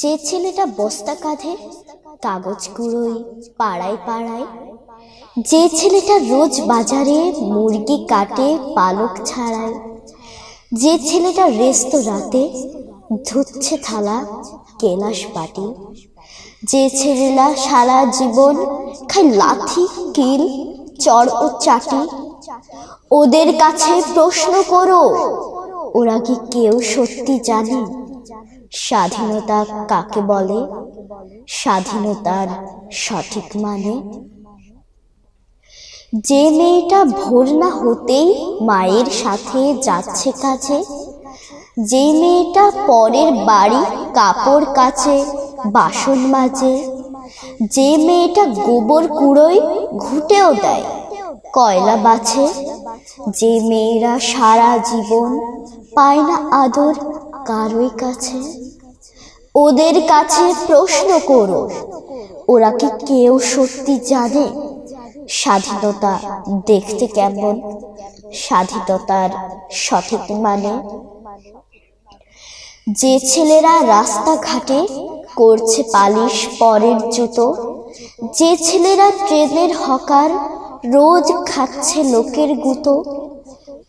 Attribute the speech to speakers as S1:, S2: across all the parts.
S1: যে ছেলেটা বস্তা কাঁধে, কাগজ কুড়োই পাড়ায় পাড়ায়, যে ছেলেটা রোজ বাজারে মুরগি কাটে, পালক ছাড়ায়, যে ছেলেটা রেস্তোরাঁতে ধুচ্ছে থালা, কেলাস পাটি যে ছেলেরা সারা জীবন খায় লাথি, কিল চড় ও চাটি ওদের কাছে প্রশ্ন করো, ওরা কি কেউ সত্যি জানে? স্বাধীনতা কাকে বলে? স্বাধীনতার সঠিক মানে? যে মেয়েটা ভোর না হতেই মায়ের সাথে যাচ্ছে কাছে, যে মেয়েটা পরের বাড়ি কাপড় কাছে বাসন মাজে, যে মেয়েটা গোবর কুড়োয় ঘুটেও দেয়, কয়লা বাছে, যে মেয়েরা সারা জীবন পায় না আদর কারোই কাছে? ওদের কাছে প্রশ্ন করো। ওরা কি কেউ সত্যি জানে? স্বাধীনতা দেখতে কেমন? স্বাধীনতার সঠিক মানে? যে ছেলেরা রাস্তাঘাটে করছে পালিশ পরের জুতো, যে ছেলেরা ট্রেনের হকার রোজ খাচ্ছে লোকের গুতো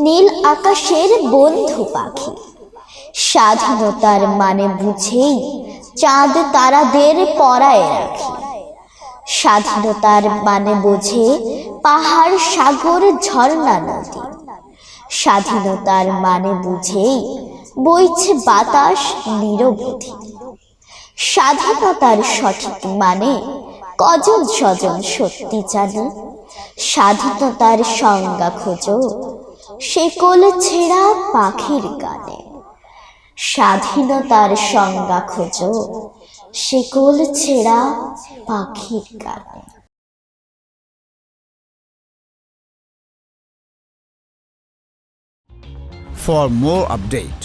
S1: নীল আকাশের বন্ধু পাখি। স্বাধীনতার মানে বুঝেই চাঁদ তারাদের পরায় রাখি। স্বাধীনতার মানে বোঝে পাহাড়, সাগর, ঝর্ণা, নদী। স্বাধীনতার মানে বুঝেই বইছে বাতাস নিরবধি। স্বাধীনতার সঠিক মানে কজন স্বজন সত্যি জানে? স্বাধীনতার সংজ্ঞা খোঁজো। সে কোল ছেঁড়া পাখির গানে স্বাধীনতার সংজ্ঞা খোঁজো শেকল কোল ছেঁড়া পাখির গানে
S2: For more update,